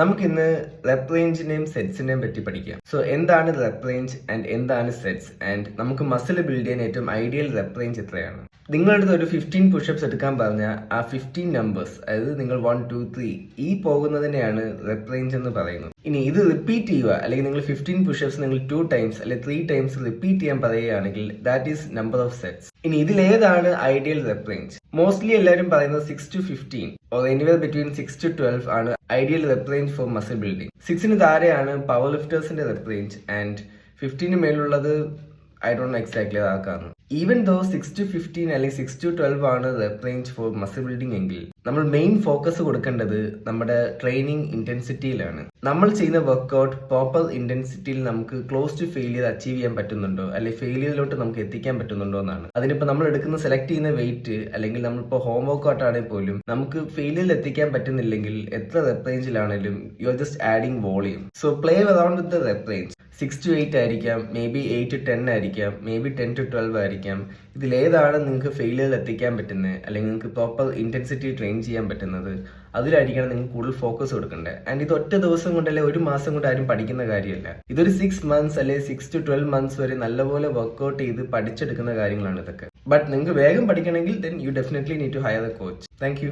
നമുക്കിന്ന് റെപ് റേഞ്ചിനെയും സെറ്റ്സിനെയും പറ്റി പഠിക്കാം. സോ എന്താണ് റെപ് റേഞ്ച് ആൻഡ് എന്താണ് സെറ്റ്സ് ആൻഡ് നമുക്ക് മസിൽ ബിൽഡ് ചെയ്യാൻ ഏറ്റവും ഐഡിയൽ റെപ് റേഞ്ച് എത്രയാണ്? നിങ്ങളുടെ ഒരു ഫിഫ്റ്റീൻ പുഷപ്സ് എടുക്കാൻ പറഞ്ഞാൽ ആ ഫിഫ്റ്റീൻ നമ്പേഴ്സ് അതായത് നിങ്ങൾ വൺ ടു ത്രീ ഈ പോകുന്നതിനെയാണ് റെപ് റേഞ്ച് എന്ന് പറയുന്നത്. ഇനി ഇത് റിപ്പീറ്റ് ചെയ്യുക അല്ലെങ്കിൽ നിങ്ങൾ ഫിഫ്റ്റീൻ പുഷപ്സ് നിങ്ങൾ ടു ടൈംസ് അല്ലെങ്കിൽ ത്രീ ടൈംസ് റിപ്പീറ്റ് ചെയ്യാൻ പറയുകയാണെങ്കിൽ that is number of sets ഇനി ഇതിലേതാണ് ഐഡിയൽ റെപ് റേഞ്ച് മോസ്റ്റ്ലി എല്ലാവരും പറയുന്നത് six to fifteen or anywhere between six to twelve ആണ് ideal rep range for muscle building സിക്സിന് താഴെയാണ് പവർ ലിഫ്റ്റേഴ്സിന്റെ റെപ് റേഞ്ച് ആൻഡ് ഫിഫ്റ്റീന് മേലുള്ളത് I don't exactly അതാക്കാന്ന് even though six to fifteen അല്ലെങ്കിൽ six to twelve ആണ് rep range for muscle building എങ്കിൽ നമ്മൾ main focus കൊടുക്കേണ്ടത് നമ്മുടെ ട്രെയിനിങ് ഇന്റൻസിറ്റിയിലാണ് നമ്മൾ ചെയ്യുന്ന വർക്കൗട്ട് പ്രോപ്പർ ഇന്റൻസിറ്റിയിൽ നമുക്ക് ക്ലോസ് ടു ഫെയിലിയർ അച്ചീവ് ചെയ്യാൻ പറ്റുന്നുണ്ടോ? അല്ലെങ്കിൽ ഫെയിലിയറിലോട്ട് നമുക്ക് എത്തിക്കാൻ പറ്റുന്നുണ്ടോ എന്നാണ്. അതിനിപ്പോൾ നമ്മൾ എടുക്കുന്ന സെലക്ട് ചെയ്യുന്ന വെയിറ്റ് അല്ലെങ്കിൽ നമ്മളിപ്പോൾ ഹോം വർക്കൗട്ട് ആണെങ്കിൽ പോലും നമുക്ക് ഫെയിലിയറിൽ എത്തിക്കാൻ പറ്റുന്നില്ലെങ്കിൽ എത്ര rep റേഞ്ചിലാണെങ്കിലും you are just adding volume so play around with rep range six to eight ആയിരിക്കാം maybe eight to ten ആയിരിക്കാം maybe ten to twelve ആയിരിക്കാം. ഇതിലേതാണ് നിങ്ങൾക്ക് ഫെയിലിയറിൽ എത്തിക്കാൻ പറ്റുന്നത് അല്ലെങ്കിൽ നിങ്ങൾക്ക് പ്രോപ്പർ ഇന്റൻസിറ്റി ട്രെയിൻ ചെയ്യാൻ പറ്റുന്നത്. അതിലായിരിക്കണം നിങ്ങൾ കൂടുതൽ ഫോക്കസ് കൊടുക്കേണ്ടത്. ആൻഡ് ഇത് ഒറ്റ ദിവസം കൊണ്ടല്ലേ ഒരു മാസം കൊണ്ട് ആരും പഠിക്കുന്ന കാര്യമല്ല. ഇതൊരു സിക്സ് മന്ത്സ് അല്ലെങ്കിൽ സിക്സ് ടു ട്വൽവ് മന്ത്സ് വരെ നല്ലപോലെ വർക്ക്ഔട്ട് ചെയ്ത് പഠിച്ചെടുക്കുന്ന കാര്യങ്ങളാണ് ഇതൊക്കെ. ബട്ട് നിങ്ങൾക്ക് വേഗം പഠിക്കണമെങ്കിൽ then you definitely need to hire a coach thank